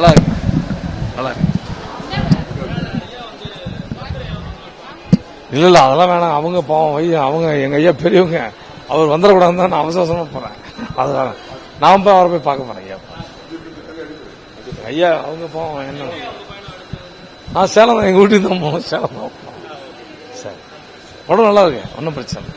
நல்லா இருக்கு நல்லா இருக்கு இல்லை இல்லை அதெல்லாம் வேணாம். அவங்க போவோம் வை அவங்க எங்கள் ஐயா பெரியவங்க. அவர் வந்துடக்கூடாதுன்னு தான் நான் அவசரமாக போகிறேன் அது வேணாம். நான் போய் அவரை போய் பார்க்க போகிறேன் ஐயா. ஐயா அவங்க போவோம் என்ன? ஆ சேலம் தான் எங்கள் வீட்டுக்கு தான் போவோம். சேலம் தான். சரி. உடம்பு நல்லா இருக்கு? ஒன்றும் பிரச்சனை இல்லை.